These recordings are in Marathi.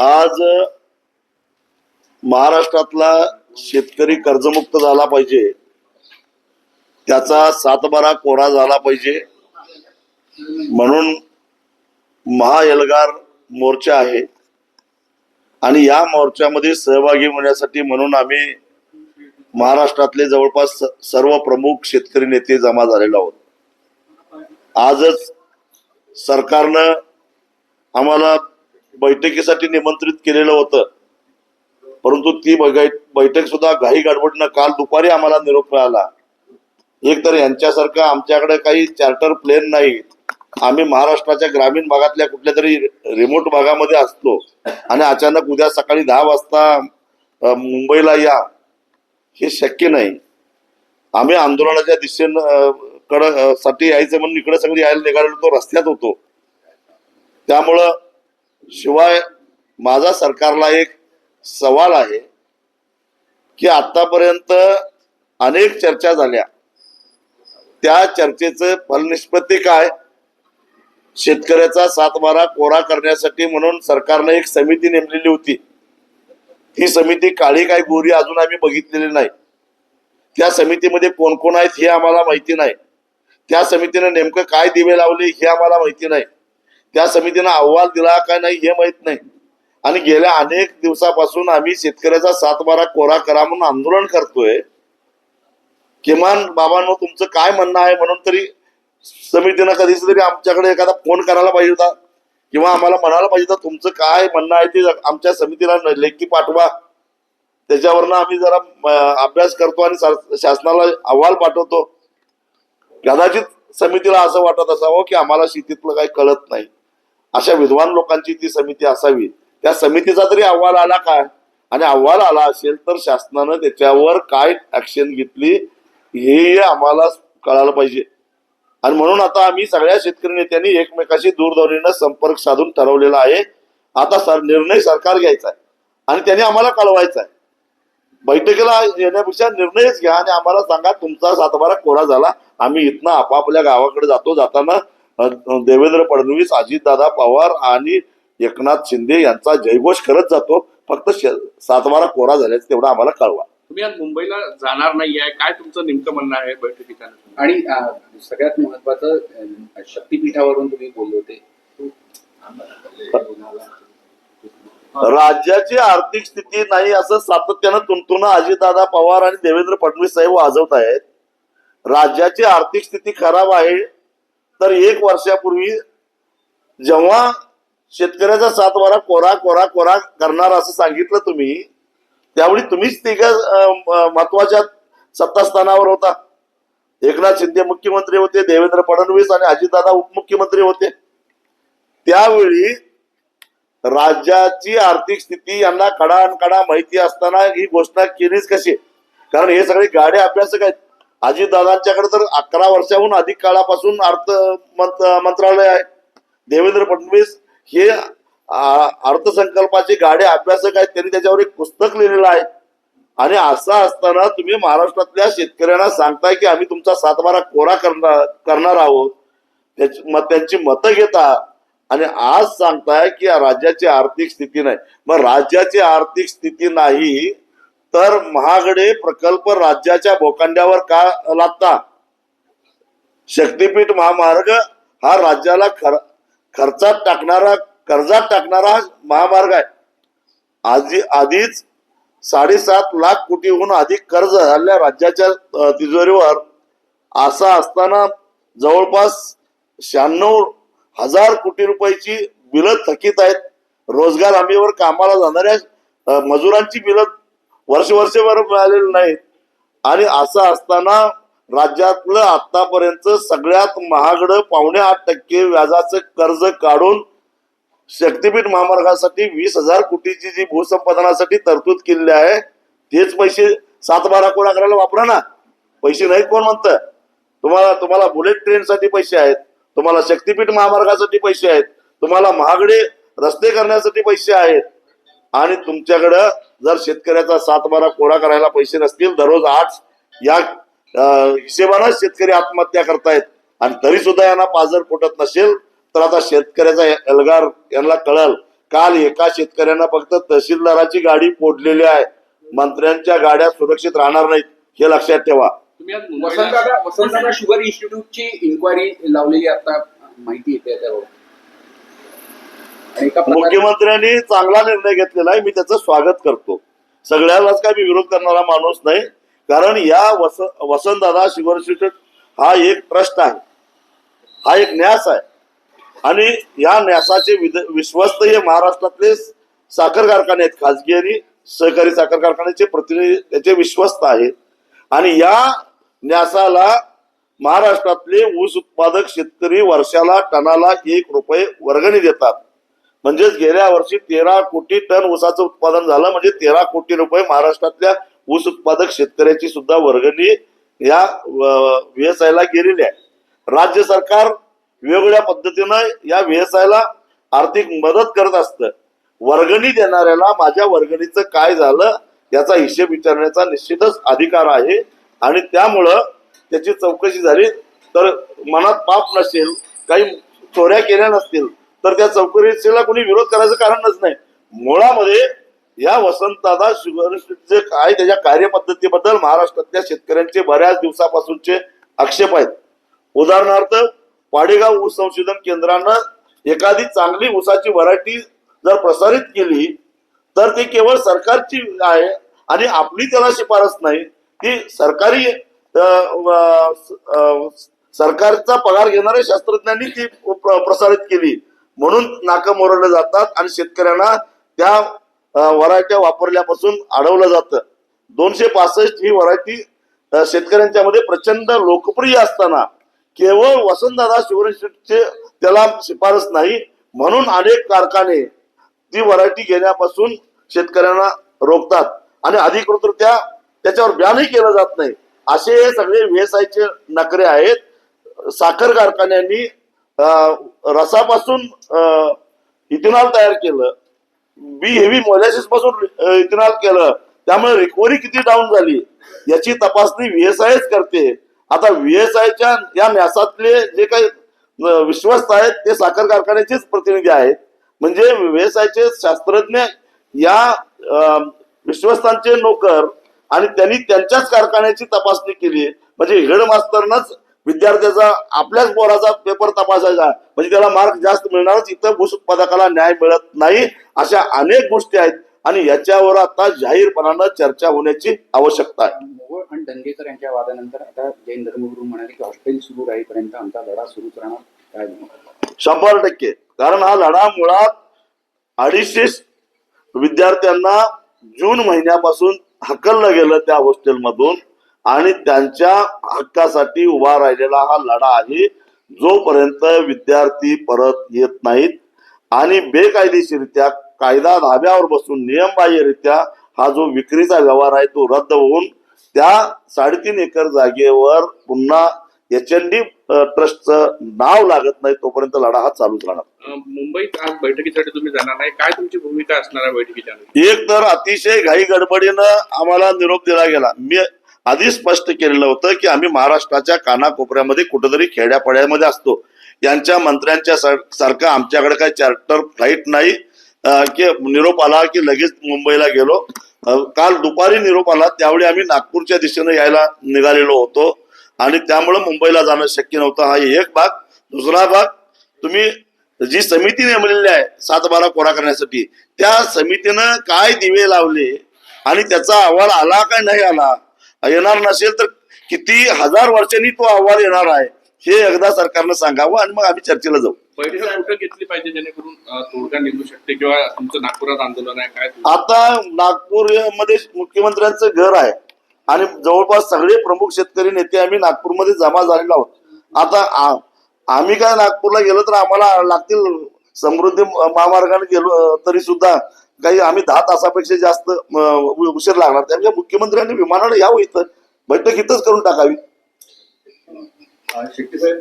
आज महाराष्ट्रातला शेतकरी कर्जमुक्त झाला पाहिजे. त्याचा सातबारा कोरा झाला पाहिजे. म्हणून महाएल्गार मोर्चा आहे. आणि या मोर्चामध्ये सहभागी होण्यासाठी म्हणून आम्ही महाराष्ट्रातले जवळपास सर्व प्रमुख शेतकरी नेते जमा झालेलो आहोत. आजच सरकारनं आम्हाला बैठकीसाठी निमंत्रित केलेलं होतं. परंतु ती बैठक सुद्धा घाई गडबडनं काल दुपारी आम्हाला निरोप मिळाला. एक तर यांच्यासारखं आमच्याकडे काही चार्टर प्लेन नाही. आम्ही महाराष्ट्राच्या ग्रामीण भागातल्या कुठल्या तरी रिमोट भागामध्ये असतो. आणि अचानक उद्या सकाळी दहा वाजता मुंबईला या हे शक्य नाही. आम्ही आंदोलनाच्या दिशेनं कडसाठी यायचं म्हणून इकडे सगळी यायला निघालेलो तो रस्त्यात होतो. त्यामुळं शिवाय माझा सरकारला एक सवाल आहे की आतापर्यंत अनेक चर्चा झाल्या. त्या चर्चेचं फलनिष्पत्ती काय? शेतकऱ्याचा सातबारा कोरा करण्यासाठी म्हणून सरकारने एक समिती नेमलेली होती. ही समिती काळी काय गोरी अजून आम्ही बघितलेली नाही. त्या समितीमध्ये कोण कोण आहेत हे आम्हाला माहिती नाही. त्या समितीने नेमकं काय दिवे लावले हे आम्हाला माहिती नाही. त्या समितीनं अहवाल दिला काय नाही हे माहीत नाही. आणि गेल्या अनेक दिवसापासून आम्ही शेतकऱ्याचा सातबारा कोरा करा म्हणून आंदोलन करतोय. किमान बाबांनो तुमचं काय म्हणणं आहे म्हणून तरी समितीनं कधीच तरी आमच्याकडे एखादा फोन करायला पाहिजे होता. किंवा आम्हाला म्हणायला पाहिजे होता तुमचं काय म्हणणं आहे ते आमच्या समितीला लेखी पाठवा. त्याच्यावरनं आम्ही जरा अभ्यास करतो आणि शासनाला अहवाल पाठवतो. कदाचित समितीला असं वाटत असावं की आम्हाला शेतीतलं काही कळत नाही. अशा विद्वान लोकांची ती समिती असावी. त्या समितीचा तरी अहवाल आला काय? आणि अहवाल आला असेल तर शासनानं त्याच्यावर काय ऍक्शन घेतली हे आम्हाला कळायला पाहिजे. आणि म्हणून आता आम्ही सगळ्या शेतकरी नेत्यांनी एकमेकाशी दूरध्वनीनं संपर्क साधून ठरवलेला आहे. आता सर निर्णय सरकार घ्यायचा आहे. आणि त्यांनी आम्हाला कळवायचा आहे. बैठकीला येण्यापेक्षा निर्णयच घ्या आणि आम्हाला सांगा तुमचा सातबारा कोरा झाला. आम्ही इथनं आपापल्या गावाकडे जातो जाताना देवेंद्र फडणवीस अजितदादा पवार आणि एकनाथ शिंदे यांचा जयघोष करत जातो. फक्त सातबारा कोरा झाल्याचं तेवढं आम्हाला कळवा. तुम्ही आज मुंबईला जाणार नाही आहे. काय तुमचं नेमकं म्हणणं आहे बैठकीच्या आणि सगळ्यात महत्वाचं शक्तीपीठावरून तुम्ही बोलले होते. राज्याची आर्थिक स्थिती नाही असं सातत्यानं तुंतुन अजितदादा पवार आणि देवेंद्र फडणवीस साहेब वाजवत आहेत. राज्याची आर्थिक स्थिती खराब आहे. तर एक वर्षापूर्वी जेव्हा शेतकऱ्याचा सातबारा कोरा कोरा कोरा करणार असं सांगितलं तुम्ही त्यावेळी तुम्हीच तिघ महत्त्वाच्या सत्तास्थानावर होता. एकनाथ शिंदे मुख्यमंत्री होते देवेंद्र फडणवीस आणि अजितदादा उपमुख्यमंत्री होते. त्यावेळी राज्याची आर्थिक स्थिती यांना कडा कडा माहिती असताना ही घोषणा केलीच कशी? कारण हे सगळे गाडे अभ्यासक आहेत. अजितदादांच्याकडे तर अकरा वर्षाहून अधिक काळापासून अर्थ मंत्रालय आहे. देवेंद्र फडणवीस हे अर्थसंकल्पाचे गाडे अभ्यासक आहेत. त्यांनी त्याच्यावर एक पुस्तक लिहिलेलं आहे. आणि असं असताना तुम्ही महाराष्ट्रातल्या शेतकऱ्यांना सांगताय की आम्ही तुमचा सातबारा कोरा करणार करणार आहोत. त्याची मग त्यांची मतं घेता. आणि आज सांगताय की राज्याची आर्थिक स्थिती नाही. मग राज्याची आर्थिक स्थिती नाही तर महागडे प्रकल्प राज्याच्या भोकांड्यावर का लागता शक्तीपीठ महामार्ग हा राज्याला खर खर्चात टाकणारा कर्जात टाकणारा महामार्ग आहे. आधी आधीच साडेसात लाख कोटीहून अधिक कर्ज झालेल्या राज्याच्या तिजोरीवर. असा असताना जवळपास शहाण्णव हजार कोटी रुपयाची बिलं थकीत आहेत. रोजगार हमीवर कामाला जाणाऱ्या मजुरांची बिलं वर्ष वर्षभर मिळालेली नाहीत. आणि असं असताना राज्यातलं आतापर्यंत सगळ्यात महागडं पावणे आठ टक्के व्याजाचं कर्ज काढून शक्तीपीठ महामार्गासाठी वीस हजार कोटीची जी भूसंपादनासाठी तरतूद केलेली आहे तेच पैसे सात बारा कोरा करायला वापरा ना. पैसे नाहीत कोण म्हणतं. तुम्हाला तुम्हाला बुलेट ट्रेनसाठी पैसे आहेत तुम्हाला शक्तीपीठ महामार्गासाठी पैसे आहेत तुम्हाला महागडे रस्ते करण्यासाठी पैसे आहेत आणि तुमच्याकडं जर शेतकऱ्याचा सात बारा कोरा करायला पैसे नसतील दररोज आठ या हिशेबानं शेतकरी आत्महत्या करतायत. आणि तरी सुद्धा यांना पाजर फुटत नसेल तर आता शेतकऱ्याचा एल्गार यांना कळल. काल एका शेतकऱ्यांना फक्त तहसीलदाराची गाडी फोडलेली आहे. मंत्र्यांच्या गाड्या सुरक्षित राहणार नाहीत हे लक्षात ठेवा. वसंतदादा वसंतदादा शुगर इन्स्टिट्यूटची इन्क्वायरी लावलेली आता माहिती येते त्यावर मुख्यमंत्र्यांनी चांगला निर्णय घेतलेला आहे. मी त्याचं स्वागत करतो. सगळ्यालाच काय मी विरोध करणारा माणूस नाही. कारण या वस वसंतदादा शुगर हा एक ट्रस्ट आहे. हा एक न्यास आहे. आणि या न्यासाचे विश्वस्त हे महाराष्ट्रातले साखर कारखाने आहेत. खाजगी आणि सहकारी साखर कारखान्याचे प्रतिनिधी त्याचे विश्वस्त आहेत आणि या न्यासाला महाराष्ट्रातले ऊस उत्पादक शेतकरी वर्षाला टनाला एक रुपये वर्गणी देतात. म्हणजेच गेल्या वर्षी तेरा कोटी टन ऊसाचं उत्पादन झालं. म्हणजे तेरा कोटी रुपये महाराष्ट्रातल्या ऊस उत्पादक शेतकऱ्याची सुद्धा वर्गणी या व्हीएसआय ला गेलेली आहे. राज्य सरकार वेगवेगळ्या पद्धतीनं या व्यवसायाला आर्थिक मदत करत असतं. वर्गणी देणाऱ्याला माझ्या वर्गणीचं काय झालं याचा हिशेब विचारण्याचा निश्चितच अधिकार आहे. आणि त्यामुळं त्याची चौकशी झाली. तर मनात पाप नसेल काही चोऱ्या केल्या नसतील तर त्या चौकशीला कोणी विरोध करायचं कारणच नाही. मुळामध्ये या वसंतदादा शुगर जे काय त्याच्या कार्यपद्धतीबद्दल महाराष्ट्रातल्या शेतकऱ्यांचे बऱ्याच दिवसापासूनचे आक्षेप आहेत. उदाहरणार्थ पाडेगाव ऊस संशोधन केंद्रानं एखादी चांगली ऊसाची व्हरायटी जर प्रसारित केली तर ती केवळ सरकारची आहे आणि आपली त्याला शिफारस नाही. ती सरकारी सरकारचा पगार घेणाऱ्या शास्त्रज्ञांनी ती प्र- प्रसारित केली. म्हणून नाकं मोरवले जातात आणि शेतकऱ्यांना त्या वरायट्या वापरल्यापासून अडवलं जातं. दोनशे पासष्ट ही वरायटी शेतकऱ्यांच्या मध्ये प्रचंड लोकप्रिय असताना केवळ वसंतदादा शिवरेशचे त्याला शिफारस नाही म्हणून अनेक कारखाने ती व्हरायटी घेण्यापासून शेतकऱ्यांना रोखतात. आणि अधिकृतरित्या त्याच्यावर बॅनही केलं जात नाही. असे हे सगळे व्यवसायाचे नखरे आहेत. साखर कारखान्यांनी रसापासून इथेनॉल तयार केलं. बी हेवी मोलॅसिसपासून इथेनॉल केलं. त्यामुळे रिकव्हरी किती डाऊन झाली याची तपासणी व्हीएसआयच करते. आता व्हीएसआयच्या या न्यासातले जे काही विश्वस्त आहेत ते साखर कारखान्याचेच प्रतिनिधी आहेत. म्हणजे व्यवसायाचे शास्त्रज्ञ या विश्वस्तांचे नोकर आणि त्यांनी त्यांच्याच कारखान्याची तपासणी केली. म्हणजे हेडमास्तरनच विद्यार्थ्याचा आपल्याच पोराचा पेपर तपासायचा म्हणजे त्याला मार्क जास्त मिळणारच इथं ऊस उत्पादकाला न्याय मिळत नाही अशा अनेक गोष्टी आहेत. आणि याच्यावर आता जाहीरपणानं चर्चा होण्याची आवश्यकता आहे. मोहोळ आणि दंगेकर यांच्या वादानंतर आता जैन धर्मगुरू म्हणाले की हॉस्टेल सुरू राहीपर्यंत आमचा लढा सुरूच राहणार काय? शंभर टक्के. कारण हा लढा मुळात अडीचशे विद्यार्थ्यांना जून महिन्यापासून हकललं गेलं त्या हॉस्टेलमधून. आणि त्यांच्या हक्कासाठी उभा राहिलेला हा लढा आहे. जोपर्यंत विद्यार्थी परत येत नाहीत आणि बेकायदेशीरित्या कायदा धाब्यावर बसून नियमबाह्यरित्या हा जो विक्रीचा व्यवहार आहे तो रद्द होऊन त्या साडेतीन एकर जागेवर पुन्हा एच एन डी ट्रस्टचं नाव लागत नाही तोपर्यंत लढा हा चालूच राहणार. मुंबईत आज बैठकीसाठी तुम्ही जाणार नाही. काय तुमची भूमिका असणार आहे बैठकीच्या? एक तर अतिशय घाई गडबडीनं आम्हाला निरोप दिला गेला. मी आधी स्पष्ट केलेलं होतं की आम्ही महाराष्ट्राच्या कानाकोपऱ्यामध्ये कुठेतरी खेड्यापाड्यामध्ये असतो. यांच्या मंत्र्यांच्या सारखं आमच्याकडे काही चार्टर फ्लाईट नाही. की निरोप आला की लगेच मुंबईला गेलो. काल दुपारी निरोप आला त्यावेळी आम्ही नागपूरच्या दिशेने यायला निघालेलो होतो. आणि त्यामुळे मुंबईला जाणं शक्य नव्हतं. हा एक भाग. दुसरा भाग तुम्ही जी समिती नेमलेली आहे सात बारा कोरा करण्यासाठी त्या समितीनं काय दिवे लावले आणि त्याचा अहवाल आला का नाही आला? येणार नसेल तर किती हजार वर्षांनी तो अहवाल येणार आहे हे एकदा सरकारनं सांगावं आणि मग आम्ही चर्चेला जाऊ घेतली पाहिजे जेणेकरून तोडगा निघू शकते किंवा तुमचं नागपुरात आंदोलन आहे काय तुमचं? आता नागपूरमध्ये मुख्यमंत्र्यांचं घर आहे आणि जवळपास सगळे प्रमुख शेतकरी नेते आम्ही नागपूरमध्ये जमा झालेलो आहोत आता आम्ही काय नागपूरला गेलो तर आम्हाला लागतील समृद्धी महामार्गाने गेलो तरी सुद्धा काही आम्ही दहा तासापेक्षा जास्त उशीर लागणार. त्यामुळे मुख्यमंत्र्यांनी विमानाने यावं इथं. बैठक इथंच करून टाकावी. अ, शेट्टी साहेब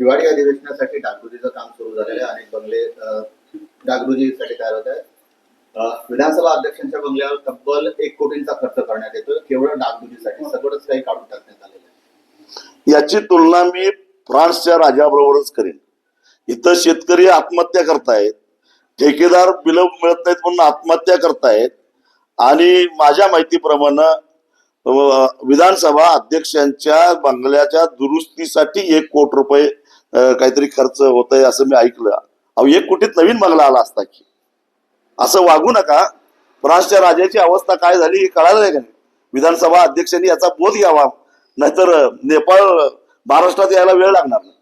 हिवाळी अधिवेशनासाठी डागडुजीचं काम सुरू झालेलं आहे अनेक बंगले डागडुजीसाठी तयार होत आहे. अ, विधानसभा अध्यक्षांच्या बंगल्यावर तब्बल एक कोटींचा खर्च करण्यात येतो केवळ डागडुजीसाठी सगळंच काही काढून टाकण्यात आलेलं आहे. याची तुलना मी फ्रान्सच्या राजाबरोबरच करेन. इथं शेतकरी आत्महत्या करतायत. ठेकेदार बिलं मिळत नाहीत म्हणून आत्महत्या करतायत. आणि माझ्या माहितीप्रमाणे विधानसभा अध्यक्षांच्या बंगल्याच्या दुरुस्तीसाठी एक कोटी रुपये काहीतरी खर्च होत आहे असं मी ऐकलं. अहो एक कोटीत नवीन बंगला आला असता की. असं वागू नका. फ्रान्सच्या राजाची अवस्था काय झाली हे कळालं नाही का? नाही? विधानसभा अध्यक्षांनी याचा बोध घ्यावा. नाहीतर नेपाळ महाराष्ट्रात यायला वेळ लागणार नाही.